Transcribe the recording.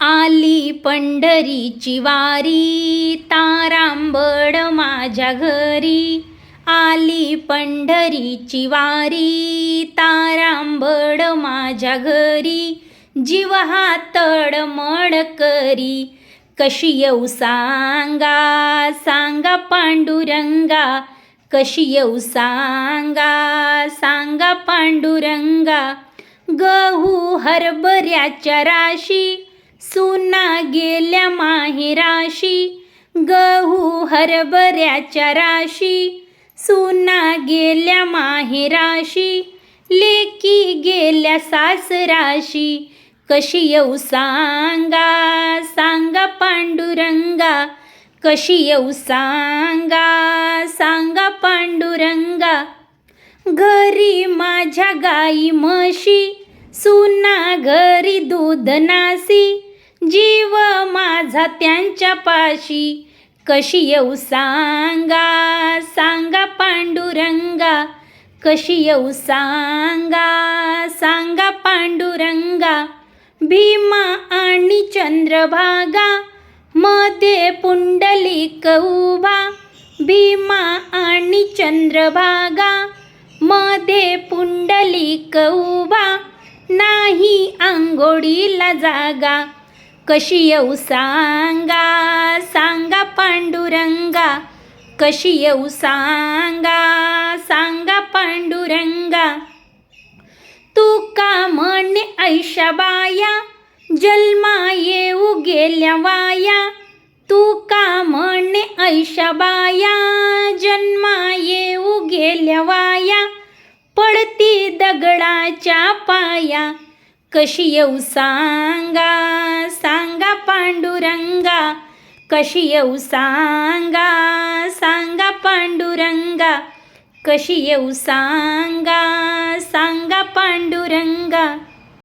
आली पंढरीची वारी तारांबड माझ्या घरी. आली पंढरीची वारी तारांबड माझ्या घरी. जीव हा तडमड करी कशी येऊ सांगा? सांगा पांडुरंगा कशी येऊ सांगा? सांगा पांडुरंगा गहू हरभऱ्याच्या राशी सुना गेल्या माहेराशी गहू हरभऱ्याच्या राशी. सुना गेल्या माहेराशी लेकी गेल्या सासराशी. कशी येऊ सांगा सांगा पांडुरंगा. कशी येऊ सांगा सांगा पांडुरंगा. घरी माझ्या गाई म्हशी सुना घरी दूध नासी. जीव माझा त्यांच्या पाशी कशी येऊ सांगा सांगा पांडुरंगा. कशी येऊ सांगा सांगा पांडुरंगा. भीमा आणि चंद्रभागा मध्ये पुंडलिक उभा. भीमा आणि चंद्रभागा मध्ये पुंडलिक उभा. नाही आंघोळीला जागा. कशी येऊ सांगा सांगा पांडुरंगा. कशी येऊ सांगा सांगा पांडुरंगा. तू का म्हणे ऐशाबाया जन्मा येऊ गेल्या वाया. तू का म्हणे ऐशाबाया जन्मा येऊ गेल्या वाया. पडती दगडाच्या पाया. कशी येऊ सांगा सांगा पांडुरंगा कशी येऊ सांगा? सांगा पांडुरंगा कशी येऊ सांगा? सांगा पांडुरंगा.